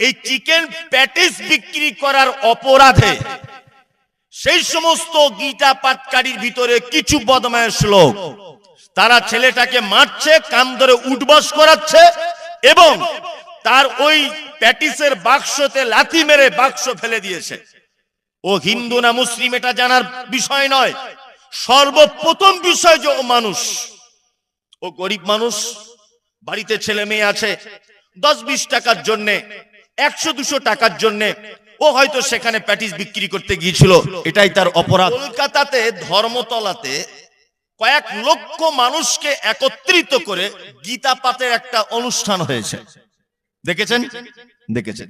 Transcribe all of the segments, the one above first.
এই chicken patties বিক্রি করার অপরাধে সেই সমস্ত গীতা পাটকারীর ভিতরে কিছু বদমায়েশ লোক। তারা ছেলেটাকে মারছে, কান ধরে উঠবাস করাচ্ছে এবং তার ওই প্যাটিসের বাক্সতে লাথি মেরে বাক্স ফেলে দিয়েছে। ও হিন্দু না মুসলিম এটা জানার বিষয় নয়। সর্বপ্রথম বিষয় যে ও মানুষ, ও গরিব মানুষ, বাড়িতে ছেলে মেয়ে আছে, দশ বিশ টাকার জন্য একশো দুশো টাকার জন্য ও হয়তো সেখানে প্যাটিস বিক্রি করতে গিয়েছিল। এটাই তার অপরাধ। কলকাতাতে ধর্মতলাতে কয়েক লক্ষ মানুষকে একত্রিত করে গীতা পাঠের একটা অনুষ্ঠান হয়েছে। দেখেছেন? দেখেছেন।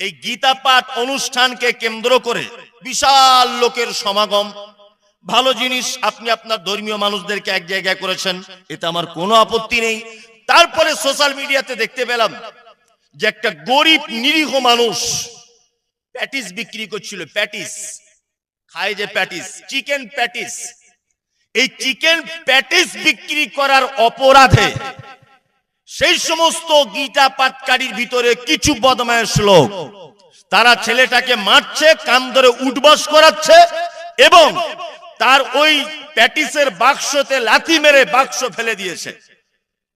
এই গীতা পাঠ অনুষ্ঠানকে কেন্দ্র করে বিশাল লোকের সমাগম। ভালো জিনিস আপনি আপনার ধর্মীয় মানুষদেরকে এক জায়গায় করেছেন, এতে আমার কোনো আপত্তি নেই। তারপরে সোশ্যাল মিডিয়াতে দেখতে পেলাম যে একটা গরিব নিরীহ মানুষ প্যাটিস বিক্রি করছিল, প্যাটিস। খায় যে প্যাটিস, চিকেন প্যাটিস। এই চিকেন প্যাটিস বিক্রি করার অপরাধে সেই সমস্ত গীতা পাটকারীর ভিতরে কিছু বদমায়েশ লোক। তারা ছেলেটাকে মারছে, কান ধরে উঠবাস করাচ্ছে এবং তার ওই প্যাটিসের বাক্সতে লাথি মেরে বাক্স ফেলে দিয়েছে।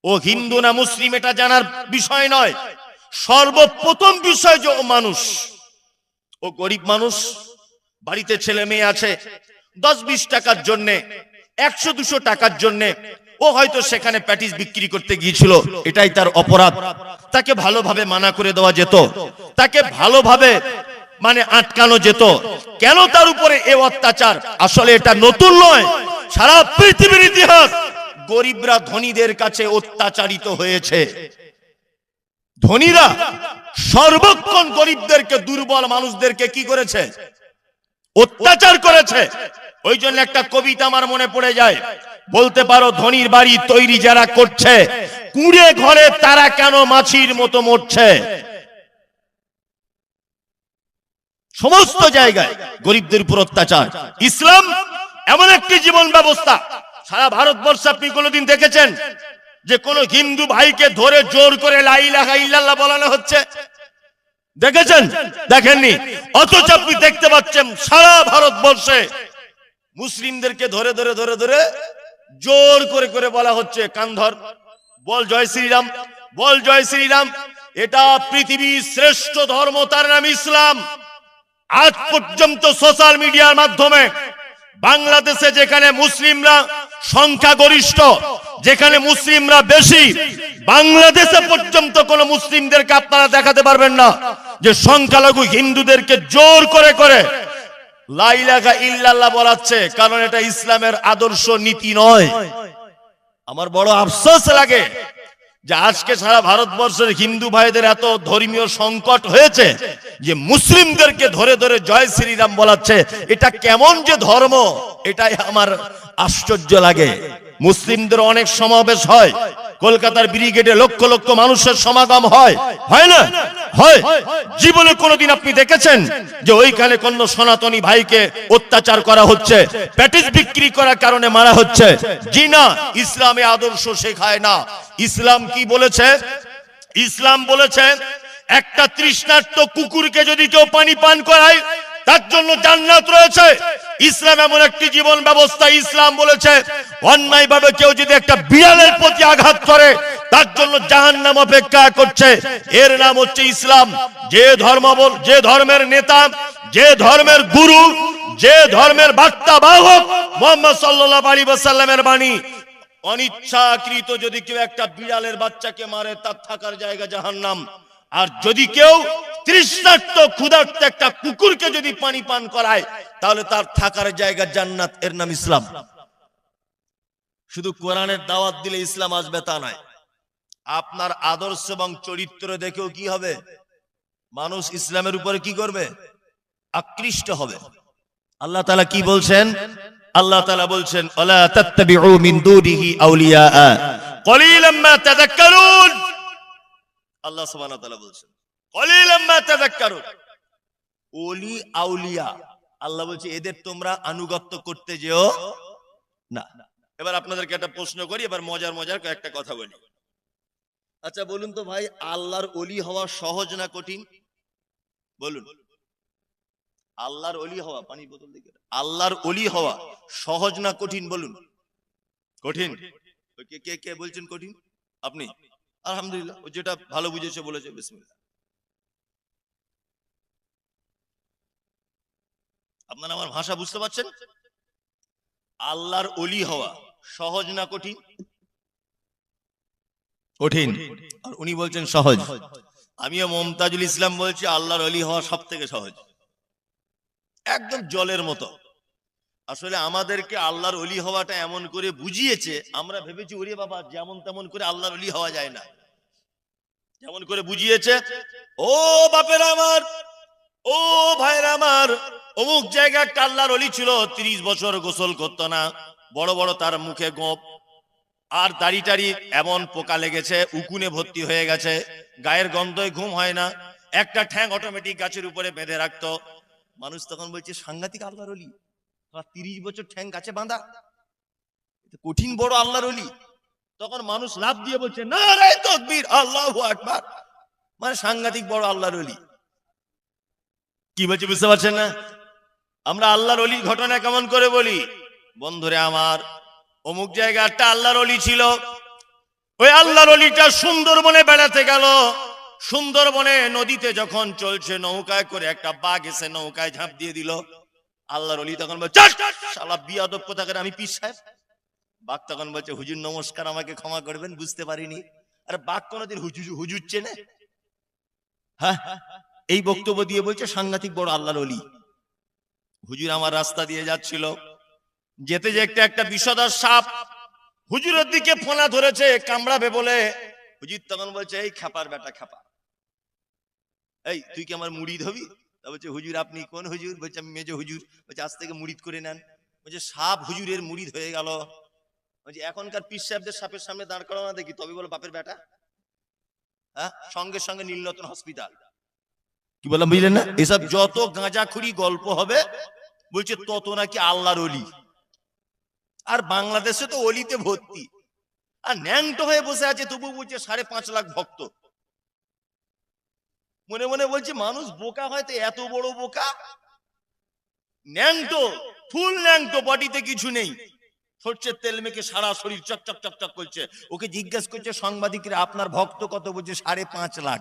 ও হিন্দু না মুসলিম, এটা জানার বিষয় নয়। সর্বপ্রথম বিষয় যে ও মানুষ, ও গরিব মানুষ, বাড়িতে ছেলে মেয়ে আছে দশ বিশ টাকার জন্যে একশো দুশো টাকার জন্যে, ও হয়তো সেখানে প্যাটিস বিক্রি করতে গিয়েছিল, এটাই তার অপরাধ। তাকে ভালোভাবে মানা করে দেওয়া যেত, তাকে ভালোভাবে মানে আটকানো যেত। কেন তার উপরে এ অত্যাচার? আসলে এটা নতুন নয়, সারা পৃথিবীর ইতিহাস। গরিবরা ধনীদের কাছে অত্যাচারিত হয়েছে। ধনীরা সর্বক্ষণ গরিবদেরকে, দুর্বল মানুষদেরকে কি করেছে? অত্যাচার করেছে। ওই জন্য একটা কবিতা আমার মনে পড়ে যায়। বলতে পারো, ধনির বাড়ি তৈরি যারা করছে, কুড়ে ঘরে তারা কেন মাছির মতো মরছে? সমস্ত জায়গায় গরিবদের উপর অত্যাচার। ইসলাম এমন একটি জীবন ব্যবস্থা। সারা ভারতবর্ষে আপনি কোনোদিন দেখেছেন? যে কোন হিন্দু ভাইকে ধরে জোর করে লাই লাখা বলানো হচ্ছে। দেখেছেন? দেখেননি? অথচ আপনি দেখতে পাচ্ছেন সারা ভারতবর্ষে মুসলিমদেরকে ধরে ধরে ধরে ধরে জোর করে করে বলা হচ্ছে কান্ধর বল জয় শ্রীরাম, বল জয় শ্রীরাম। এটা পৃথিবীর শ্রেষ্ঠ ধর্ম, তার নাম ইসলাম। আজ পর্যন্ত সোশ্যাল মিডিয়ার মাধ্যমে বাংলাদেশে যেখানে মুসলিমরা সংখ্যাগরিষ্ঠ, যেখানে মুসলিমরা বেশি, বাংলাদেশে পর্যন্ত কোন মুসলিমদেরকে আপনারা দেখাতে পারবেন না যে সংখ্যালঘু হিন্দুদেরকে জোর করে করে লাইলাগা ইল্লাল্লাহ বলাচ্ছে, কারণ এটা ইসলামের আদর্শ নীতি নয়। আমার বড় আফসোস লাগে যে আজকে সারা ভারতবর্ষের হিন্দু ভাইদের এত ধর্মীয় সংকট হয়েছে যে মুসলিমদেরকে ধরে ধরে জয় শ্রীরাম বলাচ্ছে, এটা কেমন যে ধর্ম, এটাই আমার আশ্চর্য লাগে। মুসলিমদের অনেক সমাবেশ হয়। কলকাতার ব্রিগেডে লক্ষ লক্ষ মানুষের সমাগম হয়। হয় না? হয়। জীবনে কোনোদিন আপনি দেখেছেন যে ওইখানে কোন সনাতনী ভাইকে অত্যাচার করা হচ্ছে, প্যাটিস বিক্রি করার কারণে মারা হচ্ছে। জি না, ইসলামে আদর্শ শেখায় না। ইসলাম কি বলেছে? ইসলাম বলেছে, একটা তৃষ্ণার্ত কুকুরকে যদি কেউ পানি পান করায় তার জন্য জান্নাত রয়েছে। ইসলাম এমন একটি জীবন ব্যবস্থা ইসলাম বলেছে। অন্যায় ভাবে কেউ যদি একটা বিড়ালের প্রতি আঘাত করে, তার জন্য জাহান নাম অপেক্ষা করছে। এর নাম হচ্ছে ইসলাম। যে ধর্ম যে ধর্মের নেতা, যে ধর্মের গুরু, যে ধর্মের বার্তা বাহক মোহাম্মদ সাল্লাহ আলী সাল্লামের বাণী। অনিচ্ছাকৃত যদি কেউ একটা বিড়ালের বাচ্চাকে মারে, তার থাকার জায়গা জাহান্নাম। আর যদি কেউ তৃষ্ণার্ত ক্ষুধার্ত একটা কুকুরকে যদি পানি পান করায়, তাহলে তার থাকার জায়গা জান্নাত, এর নাম ইসলাম। শুধু কোরআনের দাওয়াত দিলে ইসলাম আসবে তা নয়, আপনার আদর্শ এবং চরিত্র দেখেও কি হবে? মানুষ ইসলামের উপরে কি করবে? আকৃষ্ট হবে। আল্লাহ তালা কি বলছেন? আল্লাহ তালা বলছেন আউলিয়া আল্লাহ তাআলা বলছেন আউলিয়া। আল্লাহ বলছে, এদের তোমরা আনুগত্য করতে যেও না। এবার আপনাদেরকে একটা প্রশ্ন করি, এবার মজার মজার কথা বলি। আচ্ছা বলুন তো ভাই, আল্লাহর অলি হওয়া সহজ না কঠিন? বলুন। আল্লাহর অলি হওয়া পানি বোতল দিকে আল্লাহর অলি হওয়া সহজ না কঠিন, বলুন। কঠিন? কে কে বলছেন কঠিন? আপনি। আলহামদুলিল্লাহ ও যেটা ভালো বুঝেছে বলেছে বিসমিল্লাহ। আপনারা আমার ভাষা বুঝতে পারছেন? আল্লাহর অলি হওয়া সহজ না কঠিন? কঠিন। আর উনি বলছেন সহজ। আমিও মমতাজুল ইসলাম বলছি আল্লাহর অলি হওয়া সব থেকে সহজ। একদম জলের মতো। আসলে আমাদেরকে আল্লাহর অলি হওয়াটা এমন করে বুঝিয়েছে, আমরা ভেবেছি, ওরে বাবা, যেমন তেমন করে আল্লাহর অলি হওয়া যায় না। যেমন করে বুঝিয়েছে, ও বাপের আমার, ও ভাইয়ের আমার, অমুক জায়গায় একটা আল্লাহর অলি ছিল, তিরিশ বছর গোসল করতো না, বড় বড় তার মুখে গোপ আর দাড়ি টাড়ি এমন পোকা লেগেছে, উকুনে ভর্তি হয়ে গেছে, গায়ের গন্ধয় ঘুম হয় না, একটা ঠ্যাং অটোমেটিক গাছের উপরে বেঁধে রাখতো। মানুষ তখন বলছে, সাংঘাতিক আল্লাহর অলি তিরিশ বছর ঠ্যাং গাছে বাঁধা। কঠিন বড় আল্লাহর অলি তখন মানুষ লাভ দিয়ে বলছে, না আল্লাহ আকবার। মানে সাংঘাতিক বড় আল্লাহর অলি কি বলছে বুঝতে পারছেন না? আমরা আল্লাহর অলির ঘটনা কেমন করে বলি? বন্ধুরে আমার, অমুক জায়গা একটা আল্লাহর অলি ছিল। ওই আল্লাহর অলিটা সুন্দরবনে বেড়াতে গেল। সুন্দরবনে নদীতে যখন চলছে, নৌকায় করে একটা বাঘ এসে নৌকায় ঝাঁপ দিয়ে দিল। আল্লাহর অলি তখন বলছে "চাস, চাস, শালা বিয়াদব কোথাকার? আমি পীর সাহেব। বাঘ তখন বলছে হুজুর নমস্কার আমাকে ক্ষমা করবেন বুঝতে পারিনি। আরে বাঘ কোনোদিন হুজুর হুজুর চেনে? হ্যাঁ? এই বক্তব্য দিয়ে বলছে সাংঘাতিক বড় আল্লাহর অলি। হুজুর আমার রাস্তা দিয়ে যাচ্ছিল। যেতে যেতে একটা বিষধর সাপ হুজুরের দিকে ফোনা ধরেছে কামড়াবে বলে। হুজুর তখন বলছে এই খাপার বেটা খাপা এই তুই কি আমার মুড়ি ধবি? বলছে, হুজুর, আপনি কোন হুজুর? বলছে, আমি মেজো হুজুর। বলছে, আজ থেকে মুড়িদ করে নেন। বলছে, সাপ হুজুরের মুড়িদ হয়ে গেল। বলছে, এখনকার পীর সাহেবদের সাপের সামনে দাঁড় করানো না দেখি, তবে বলো বাপের বেটা? হ্যাঁ সঙ্গে সঙ্গে নীলনতন হসপিটাল। কি বললাম, বুঝলেন না? এসব যত গাঁজাখুরি গল্প হবে, বলছে, তত নাকি আল্লাহর অলি। আর বাংলাদেশে তো অলিতে ভর্তি। আর ন্যাংটো হয়ে বসে আছে তবু বলছে, সাড়ে পাঁচ লাখ ভক্ত। মনে মনে বলছে, মানুষ বোকা হয়তো এত বড় বোকা? ন্যাংটো, ফুল ন্যাংটো, বডিতে কিছু নেই। সর্ষের তেল মেখে সারা শরীর চকচক চকচক করছে। ওকে জিজ্ঞেস করছে, সাংবাদিকরা, আপনার ভক্ত কত বলছে? সাড়ে পাঁচ লাখ।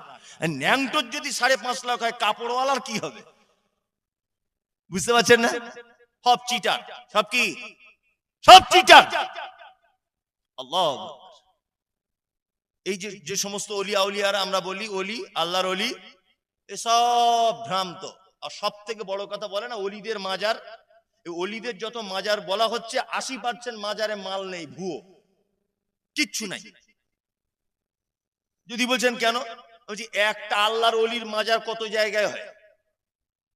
ন্যাংটোর যদি সাড়ে পাঁচ লাখ হয়, কাপড়ওয়ালার কি হবে? বুঝতে পারছেন না? সব চিটার। সব কি? সব চিটার। এই যে যে সমস্ত অলিয়া উলিয়ারা আমরা বলি, অলি, আল্লাহর অলি এসব ভ্রান্ত। আর সব থেকে বড় কথা বলে না, অলিদের মাজার? অলিদের যত মাজার বলা হচ্ছে, আশি পার্সেন্ট মাজারে মাল নেই, ভুয়ো। কিচ্ছু নাই। যদি বলছেন কেন? বলছি, একটা আল্লাহর অলির মাজার কত জায়গায় হয়?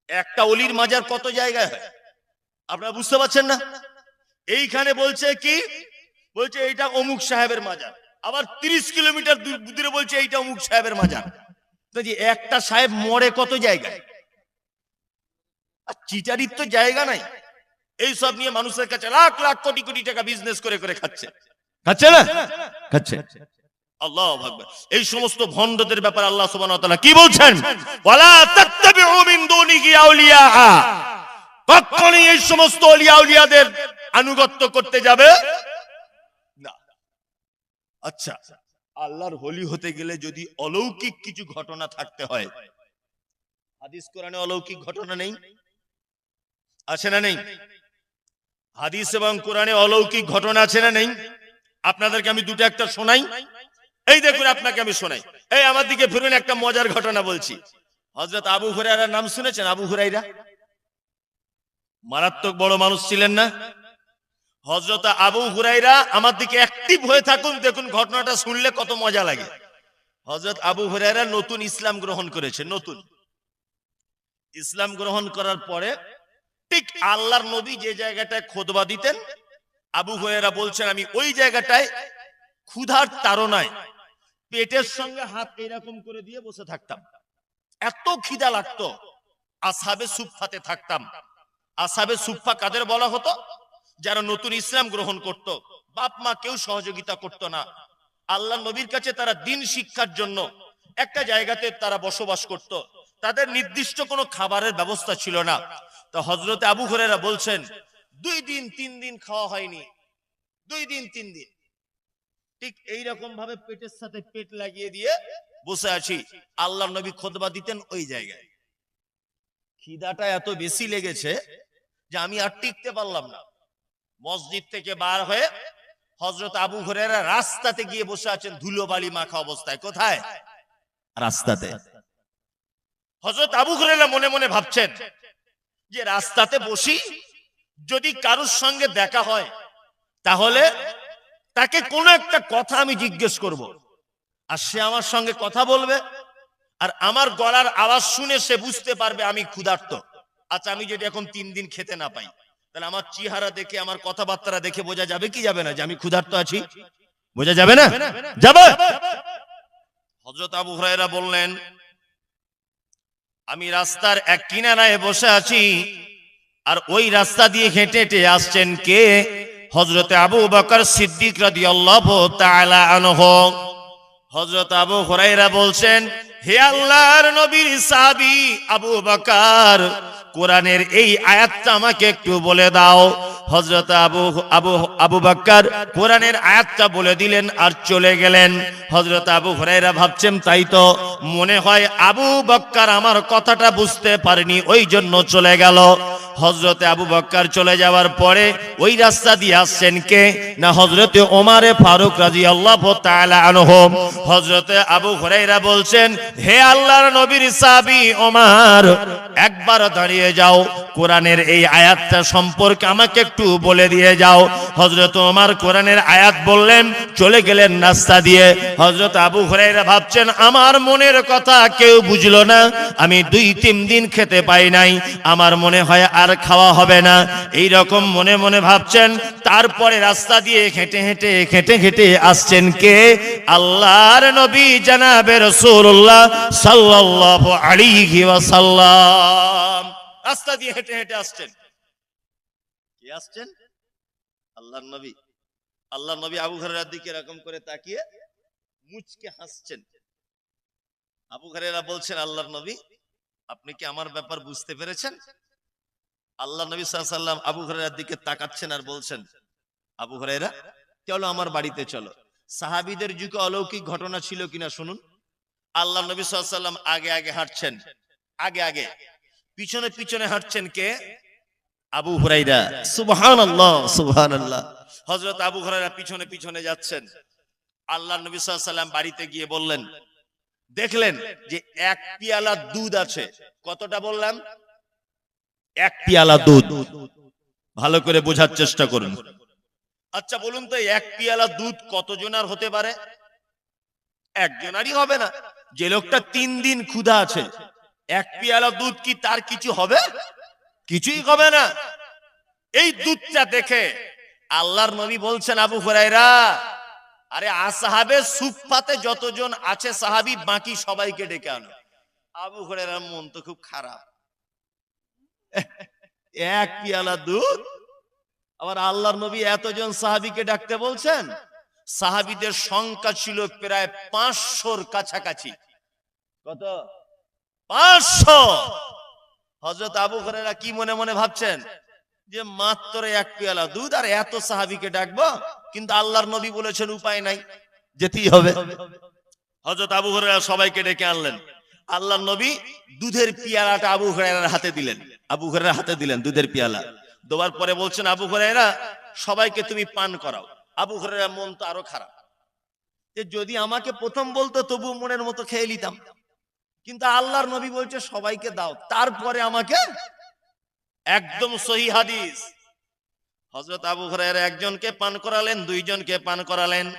একটা অলির মাজার কত জায়গায় হয়? আপনারা বুঝতে পারছেন না? এইখানে বলছে কি? বলছে, এইটা অমুক সাহেবের মাজার। আবার তিরিশ কিলোমিটার দূর বলছে, এইটা অমুক সাহেবের মাজার। যে একটা সাহেব মরে কত জায়গায় আর চিটারির তো জায়গা নাই। এই সব নিয়ে মানুষের কাছে লাখ লাখ কোটি কোটি টাকা বিজনেস করে করে খাচ্ছে। খাচ্ছে না? খাচ্ছে। আল্লাহ এই সমস্ত ভণ্ডদের ব্যাপারে আল্লাহ তাআলা কি বলছেন? কখনোই এই সমস্ত আনুগত্য করতে যাবে না। আচ্ছা। আল্লাহর হলি হতে গেলে যদি অলৌকিক কিছু ঘটনা থাকতে হয়। হাদিস কোরআনে অলৌকিক ঘটনা নেই? আছে না নেই? হাদিস এবং কোরআনে অলৌকিক ঘটনা আছে না নেই? আপনাদেরকে আমি দুটো একটা শোনাই। এই দেখুন, আপনাকে আমি শোনাই। এই আমার দিকে ফিরুন, একটা মজার ঘটনা বলছি। হজরত আবু হুরাইরার নাম শুনেছেন? আবু হুরাইরা মারাত্মক বড় মানুষ ছিলেন না? হজরত আবু হুরাইরা আমার দিকে অ্যাক্টিভ হয়ে থাকুন, দেখুন ঘটনাটা শুনলে কত মজা লাগে। হজরত আবু হুরাইরা নতুন ইসলাম গ্রহণ করেছে, নতুন। ইসলাম গ্রহণ করার পরে ঠিক আল্লাহর নবী যে জায়গাটায় খোদবা দিতেন, আবু হুরাইরা বলছেন, আমি ওই জায়গাটায় ক্ষুধার তাড়নায় পেটের সঙ্গে হাত এরকম করে দিয়ে বসে থাকতাম। এত খিদা লাগতো, আসাবে সুফাতে থাকতাম। আসাবে সুফা কাদের বলা হতো? যারা নতুন ইসলাম গ্রহণ করত, বাপ মা কেউ সহযোগিতা করত না। আল্লাহ নবীর কাছে তারা দিন শিক্ষার জন্য একটা জায়গাতে তারা বসবাস করত। তাদের নির্দিষ্ট কোনো খাবারের ব্যবস্থা ছিল না। তো হজরতে আবু হরেরা বলছেন, দুই দিন, তিন দিন খাওয়া হয়নি। দুই দিন, তিন দিন। ঠিক এই রকম ভাবে পেটের সাথে পেট লাগিয়ে দিয়ে বসে আছি। আল্লাহ নবী খোদবা দিতেন ওই জায়গায়। খিদাটা এত বেশি লেগেছে যে আমি আর টিকতে পারলাম না। মসজিদ থেকে বার হয়ে হজরত আবু হরেরা রাস্তাতে গিয়ে বসে আছেন ধুলোবালি মাখা অবস্থায়। কোথায়? রাস্তাতে। হজরত আবু হরেরা মনে মনে ভাবছেন যে রাস্তাতে বসি যদি কারোর সঙ্গে দেখা হয়, তাহলে তাকে কোনো একটা কথা আমি জিজ্ঞেস করব। আর সে আমার সঙ্গে কথা বলবে, আর আমার গলার আওয়াজ শুনে সে বুঝতে পারবে আমি ক্ষুধার্ত। আচ্ছা আমি যদি এখন তিন দিন খেতে না পাই তাহলে আমার চেহারা দেখে, আমার কথাবার্তা দেখে বোঝা যাবে কি যাবে না? যে আমি ক্ষুধার্ত আছি। বোঝা যাবে না? যাবে? হজরত আবু হরাইরা বললেন, আমি রাস্তার এক কিনারায় বসে আছি আর ওই রাস্তা দিয়ে হেঁটে হেঁটে আসছেন কে? হজরতে আবু বকর সিদ্দিক রাদিয়াল্লাহু তাআলা আনহু। হজরত আবু হুরাইরা বলছেন, হে আল্লাহর নবীর সাহাবী আবু বকর, কোরআনের এই আয়াতটা আমাকে একটু বলে দাও। হজরত আবু আবু আবু বকর কোরআনের আয়াতটা বলে দিলেন আর চলে গেলেন। হজরত আবু হুরাইরা ভাবছেন, তাই তো মনে হয় আবু বক্কর আমার কথাটা বুঝতে পারেনি ওই জন্য চলে গেল। হজরতে আবু বক্কর চলে যাওয়ার পরে ওই রাস্তা দিয়ে আসছেন কে? না হজরতে ওমারে ফারুক রাজি আল্লাহ আনহম হজরতে আবু হুরাইরা বলছেন, হে আল্লাহর নবীর সাবি ওমার, একবার দাঁড়িয়ে যাও। কোরআনের এই আয়াতটা সম্পর্কে আমাকে একটু বলে দিয়ে যাও। হজরত ওমার কোরআনের আয়াত বললেন, চলে গেলেন রাস্তা দিয়ে। হজরত আবু হুরাইরা ভাবছেন, আমার মনের কথা কেউ বুঝলো না। আমি দুই তিন দিন খেতে পাই নাই। আমার মনে হয় আর খাওয়া হবে না। এই রকম মনে মনে ভাবছেন, তারপরে রাস্তা দিয়ে হেঁটে হেঁটে হেঁটে হেঁটে আসছেন কে? আল্লাহর নবী জানাবে রসুল্লাহ সাল্লাল্লাহু আলাইহি ওয়াসাল্লাম। রাস্তা দিয়ে হেঁটে হেঁটে আসছেন। কে আসছেন? আল্লাহর নবী। আল্লাহর নবী আবু ঘরের দিকে এরকম করে তাকিয়ে মুচকে হাসছেন। আবু হরেরা বলছেন, আল্লাহর নবী, আপনি কি আমার ব্যাপার বুঝতে পেরেছেন? আল্লাহ নবী সাল্লাম আবু হরেরার দিকে তাকাচ্ছেন আর বলছেন, আবু হরেরা চলো আমার বাড়িতে চলো। সাহাবিদের যুগে অলৌকিক ঘটনা ছিল কিনা শুনুন। আল্লাহ নবী সাল্লাম আগে আগে হাঁটছেন, আগে আগে। পিছনে পিছনে হাঁটছেন কে? আবু হুরাইরা সুবহানাল্লাহ সুবহানাল্লাহ। হযরত আবু হুরাইরা পিছনে পিছনে যাচ্ছেন। আল্লাহ নবী সাল্লাম বাড়িতে গিয়ে বললেন, দেখলেন যে এক পিয়ালা দুধ আছে। কতটা বললাম? এক পিয়ালা দুধ। ভালো করে বোঝার চেষ্টা করুন। আচ্ছা বলুন তো এক পিয়ালা দুধ কতজনার হতে পারে? একজনারই হবে না। যে লোকটা তিন দিন ক্ষুধা আছে এক পিয়ালা দুধ কি তার কিছু হবে? কিছুই হবে না। এই দুধটা দেখে আল্লাহর নবী বলছেন, আবু হুরাইরা আরে আসাহাবে সুফাতে যতজন আছে সাহাবি, বাকি সবাইকে ডেকে আনো। আবু হুরাইরার মন তো খুব খারাপ। এক পিয়ালা দুধ? আবার আল্লাহর নবী এতজন সাহাবিকে ডাকতে বলছেন, সাহাবিদের সংখ্যা ছিল প্রায় পাঁচশোর কাছাকাছি। কত? পাঁচশো! হজরত আবু হরেরা কি মনে মনে ভাবছেন যে মাত্র এক পেয়ালা দুধ আর এত সাহাবিকে ডাকবো? কিন্তু আল্লাহর নবী বলেছেন উপায় নাই, যেতেই হবে। হজরত আবু হরেরা সবাইকে ডেকে আনলেন। আল্লাহর নবী দুধের পিয়ালাটা আবু হরেরার হাতে দিলেন। আবু হরেরার হাতে দিলেন দুধের পিয়ালা। দেওয়ার পরে বলছেন, আবু হরেরা সবাইকে তুমি পান করাও। আবু হরেরা মন তো আরও খারাপ। যে যদি আমাকে প্রথম বলতো, তবু মনের মতো খেয়ে নিতাম। কিন্তু আল্লাহর নবী বলছে, সবাইকে দাও। তারপরে আমাকে একদম সহি হাদিস। হজরত আবু হুরায়রা একজনকে পান করালেন, দুইজনকে পান করালেন।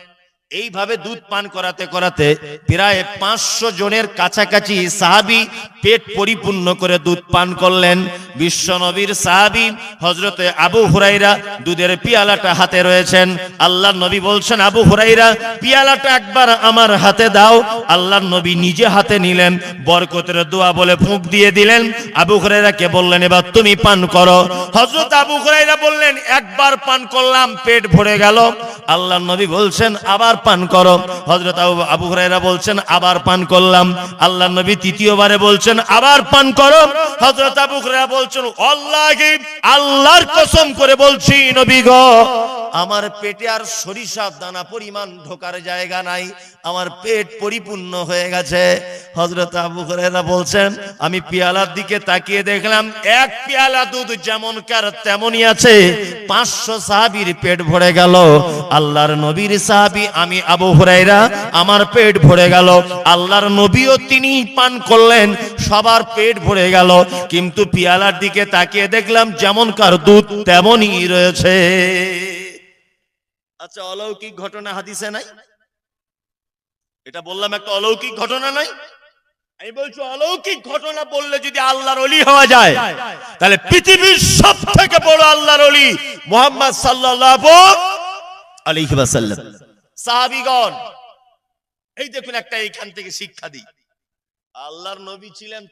এইভাবে দুধ পান করাতে করাতে প্রায় পাঁচশো জনের কাছাকাছি সাহাবি পেট পরিপূর্ণ করে দুধ পান করলেন। বিশ্ব নবীর সাহাবি হজরতে আবু হুরাইরা দুধের পিয়ালাটা হাতে রয়েছেন। আল্লাহ নবী বলছেন, আবু হুরাইরা পিয়ালাটা একবার আমার হাতে দাও। আল্লাহ নবী নিজে হাতে নিলেন, বরকতের দোয়া বলে ফুঁক দিয়ে দিলেন। আবু হুরাইরাকে বললেন, এবার তুমি পান করো। হজরত আবু হুরাইরা বললেন, একবার পান করলাম, পেট ভরে গেল। আল্লাহ নবী বলছেন, আবার পান করো। হজরত আবু- হরাইরা বলছেন, আবার পান করলাম। আল্লাহ নবী তৃতীয়বারে বলছেন, আবার পান করো। হজরত আবু হরাইরা বলছেন আল্লাহ আল্লাহর কসম করে বলছি, নবী গো আমার পেটে আর সরিষার দানা পরিমাণ ঢোকার জায়গা নাই, আমার পেট পরিপূর্ণ হয়ে গেছে। হজরত আবু হুরায়রা বলছেন, আমি পিয়ালার দিকে তাকিয়ে দেখলাম, এক পেয়ালা দুধ যেমন কার তেমনই আছে, পাঁচশো সাহাবীর পেট ভরে গেল। আল্লাহর নবীর সাহাবী, আমি আবু হুরায়রা, আমার পেট ভরে গেল। আল্লাহর নবীও তিনি পান করলেন, সবার পেট ভরে গেল। কিন্তু পিয়ালার দিকে তাকিয়ে দেখলাম, যেমন কার দুধ তেমনই রয়েছে। আচ্ছা অলৌকিক ঘটনা হাদিসে নাই? এটা বললাম একটা অলৌকিক ঘটনা নাই? আমি বলছি, অলৌকিক ঘটনা বললে যদি আল্লাহর অলি হওয়া যায়, তাহলে পৃথিবীর সব থেকে বড় আল্লাহর অলি মোহাম্মদ সাল্লাল্লাহু আলাইহি ওয়াসাল্লাম। সাহাবীগণ, এই দেখুন একটা এইখান থেকে শিক্ষা দিই। আল্লাহর নবী ছিলেন